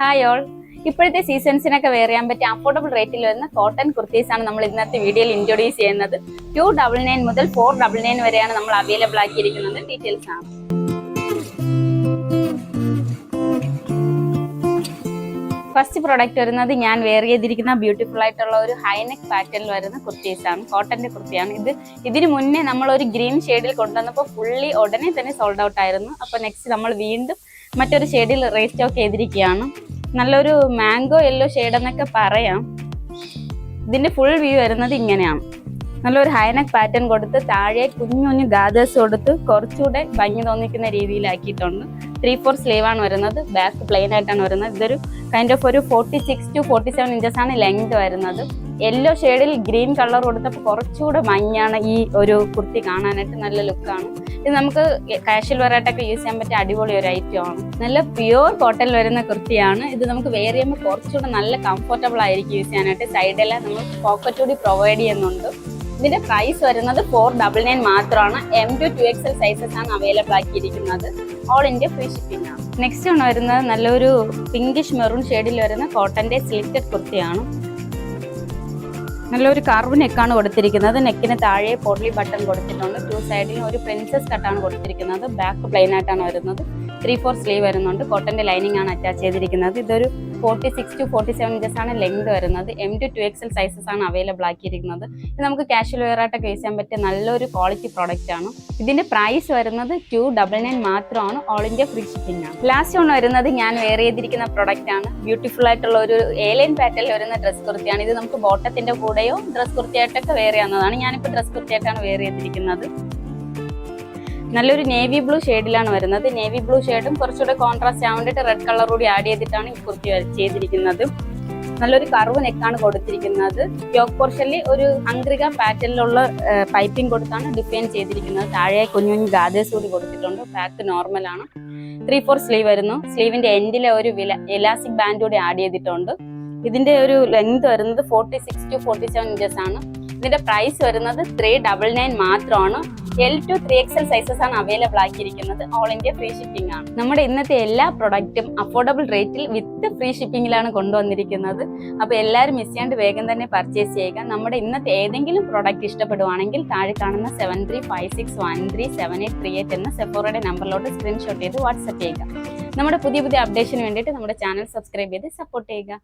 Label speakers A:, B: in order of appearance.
A: Hi all ഇപ്പോഴത്തെ സീസൺസിനൊക്കെ wear ചെയ്യാൻ പറ്റിയ അഫോർഡബിൾ റേറ്റിൽ വരുന്ന കോട്ടൺ കുർത്തീസ് ആണ് നമ്മൾ ഇന്നത്തെ വീഡിയോയിൽ ഇൻട്രൊഡ്യൂസ് ചെയ്യുന്നത്. ടു ഡബിൾ നയൻ മുതൽ ഫോർ ഡബിൾ നയൻ വരെയാണ് നമ്മൾ അവൈലബിൾ ആക്കിയിരിക്കുന്നത്. ഡീറ്റെയിൽസ് ആണ്. ഫസ്റ്റ് പ്രോഡക്റ്റ് വരുന്നത് ഞാൻ വെയർ ചെയ്തിരിക്കുന്ന ബ്യൂട്ടിഫുൾ ആയിട്ടുള്ള ഒരു ഹൈനെക്ക് പാറ്റേണിൽ വരുന്ന കുർത്തീസ് ആണ്. കോട്ടന്റെ കുർത്തിയാണ്. ഇത് ഇതിന് മുന്നേ നമ്മൾ ഒരു ഗ്രീൻ ഷെയ്ഡിൽ കൊണ്ടുവന്നപ്പോൾ ഫുള്ളി ഉടനെ തന്നെ സോൾഡ് ഔട്ട് ആയിരുന്നു. അപ്പോൾ നെക്സ്റ്റ് നമ്മൾ വീണ്ടും മറ്റൊരു ഷെയ്ഡിൽ റീസ്റ്റോക്ക് ചെയ്തിരിക്കുകയാണ്. നല്ലൊരു മാംഗോ യെല്ലോ ഷെയ്ഡ് എന്നൊക്കെ പറയാം. ഇതിന്റെ ഫുൾ വ്യൂ വരുന്നത് ഇങ്ങനെയാണ്. നല്ലൊരു ഹൈനെക്ക് പാറ്റേൺ കൊടുത്ത് താഴെ കുഞ്ഞു കുഞ്ഞു ഗാദേഴ്സ് കൊടുത്ത് കുറച്ചുകൂടെ ഭംഗി തോന്നിക്കുന്ന രീതിയിലാക്കിയിട്ടുണ്ട്. ത്രീ ഫോർ സ്ലീവ് ആണ് വരുന്നത്. ബാക്ക് പ്ലെയിൻ ആയിട്ടാണ് വരുന്നത്. ഇതൊരു കൈൻഡ് ഓഫ് ഒരു forty six to forty seven inches ആണ് ലെങ്ത് വരുന്നത്. യെല്ലോ ഷെയ്ഡിൽ ഗ്രീൻ കളർ കൊടുത്തപ്പോൾ കുറച്ചുകൂടെ മഞ്ഞാണ് ഈ ഒരു കുർത്തി കാണാനായിട്ട് നല്ല ലുക്കാണ് ഇത് നമുക്ക് കാഷ്വൽ വെറൈറ്റൊക്കെ യൂസ് ചെയ്യാൻ പറ്റിയ അടിപൊളി ഒരു ഐറ്റം ആണ്. നല്ല പ്യുവർ കോട്ടൺ വരുന്ന കുർത്തിയാണ്. ഇത് നമുക്ക് വെയർ ചെയ്യുമ്പോൾ കുറച്ചുകൂടെ നല്ല കംഫർട്ടബിൾ ആയിരിക്കും യൂസ് ചെയ്യാനായിട്ട്. സൈഡെല്ലാം നമ്മൾ പോക്കറ്റ് കൂടി പ്രൊവൈഡ് ചെയ്യുന്നുണ്ട്. ഇതിന്റെ പ്രൈസ് വരുന്നത് ഫോർ ഡബിൾ നയൻ മാത്രമാണ്. M to two XL sizes ആണ് അവൈലബിൾ ആക്കിയിരിക്കുന്നത്. ഓൾ ഇന്ത്യ ഫ്രീ ഷിപ്പിംഗ് ആണ്. നെക്സ്റ്റ് ആണ് വരുന്നത് നല്ലൊരു പിങ്കിഷ് മെറൂൺ ഷെയ്ഡിൽ വരുന്ന കോട്ടന്റെ സ്ലിറ്റഡ് കുർത്തിയാണ്. നല്ലൊരു കർവ് നെക്കാണ് കൊടുത്തിരിക്കുന്നത്. നെക്കിന് താഴെ പൊള്ളി ബട്ടൺ കൊടുത്തിട്ടുണ്ട്. ടു സൈഡിൽ ഒരു പ്രിൻസസ് കട്ടാണ് കൊടുത്തിരിക്കുന്നത്. ബാക്ക് പ്ലെയിൻ ആയിട്ടാണ് വരുന്നത്. ത്രീ ഫോർ സ്ലീവ് വരുന്നുണ്ട്. കോട്ടന്റെ ലൈനിങ് ആണ് അറ്റാച്ച് ചെയ്തിരിക്കുന്നത്. ഇതൊരു forty six to forty seven inches ആണ് ലെങ്ത് വരുന്നത്. M to two XL sizes ആണ് അവൈലബിൾ ആക്കിയിരിക്കുന്നത്. ഇത് നമുക്ക് കാഷ്വൽ വെയർ ആയിട്ടൊക്കെ യൂസ് ചെയ്യാൻ പറ്റിയ നല്ലൊരു ക്വാളിറ്റി പ്രോഡക്റ്റ് ആണ്. ഇതിന്റെ പ്രൈസ് വരുന്നത് ടു ഡബിൾ നയൻ മാത്രമാണ്. ഓൾ ഇന്ത്യ ഫ്രീ ഷിപ്പിംഗ് ആണ്. ലാസ്റ്റ് ഓൺ വരുന്നത് ഞാൻ വെയർ ചെയ്തിരിക്കുന്ന പ്രോഡക്റ്റ് ആണ്. ബ്യൂട്ടിഫുൾ ആയിട്ടുള്ള ഒരു ഏലൈൻ പാറ്റേണിൽ വരുന്ന ഡ്രസ് കുർത്തിയാണ്. ഇത് നമുക്ക് ബോട്ടത്തിന്റെ കൂടെയോ ഡ്രസ് കുർത്തിയായിട്ടൊക്കെ വെയർ ചെയ്യാവുന്നതാണ്. ഞാനിപ്പോൾ ഡ്രസ് കുർത്തിയായിട്ടാണ് വെയർ ചെയ്തിരിക്കുന്നത്. നല്ലൊരു നേവി ബ്ലൂ ഷെയ്ഡിലാണ് വരുന്നത്. നേവി ബ്ലൂ ഷെയ്ഡും കുറച്ചുകൂടെ കോൺട്രാസ്റ്റ് ആവാൻ റെഡ് കളർ കൂടി ആഡ് ചെയ്തിട്ടാണ് ഈ കുർത്തി ചെയ്തിരിക്കുന്നത്. നല്ലൊരു കറുവ് നെക്കാണ് കൊടുത്തിരിക്കുന്നത്. യോക്ക് പോർഷനിൽ ഒരു അങ്ക്രിക പാറ്റേണിലുള്ള പൈപ്പിംഗ് കൊടുത്താണ് ഡിഫൈൻ ചെയ്തിരിക്കുന്നത്. താഴെ കുഞ്ഞു കുഞ്ഞു ഗാദേഴ്സ് കൂടി കൊടുത്തിട്ടുണ്ട്. ബാക്ക് നോർമൽ ആണ്. ത്രീ ഫോർ സ്ലീവ് വരുന്നു. സ്ലീവിന്റെ എൻഡിലെ ഒരു വില എലാസ്റ്റിക് ബാൻഡ് കൂടി ആഡ് ചെയ്തിട്ടുണ്ട്. ഇതിന്റെ ഒരു ലെങ്ത് വരുന്നത് forty six to forty seven inches ആണ്. ഇതിന്റെ പ്രൈസ് വരുന്നത് ത്രീ ഡബിൾ നയൻ മാത്രമാണ്. L to three XL sizes ആണ് അവൈലബിൾ ആക്കിയിരിക്കുന്നത്. ഓൾ ഇന്ത്യ ഫ്രീ ഷിപ്പിംഗ് ആണ്. നമ്മുടെ ഇന്നത്തെ എല്ലാ പ്രൊഡക്റ്റും അഫോർഡബിൾ റേറ്റിൽ വിത്ത് ഫ്രീ ഷിപ്പിംഗിലാണ് കൊണ്ടുവന്നിരിക്കുന്നത്. അപ്പോൾ എല്ലാവരും മിസ് ചെയ്യാണ്ട് വേഗം തന്നെ പർച്ചേസ് ചെയ്യുക. നമ്മുടെ ഇന്നത്തെ ഏതെങ്കിലും പ്രൊഡക്റ്റ് ഇഷ്ടപ്പെടുവാണെങ്കിൽ താഴെ കാണുന്ന seven three five six one three seven eight three eight എന്ന സെഫോറയുടെ നമ്പറിലോട്ട് സ്ക്രീൻഷോട്ട് ചെയ്ത് വാട്സപ്പ് ചെയ്യുക. നമ്മുടെ പുതിയ പുതിയ അപ്ഡേഷന് വേണ്ടിയിട്ട് നമ്മുടെ ചാനൽ സബ്സ്ക്രൈബ് ചെയ്ത് സപ്പോർട്ട് ചെയ്യുക.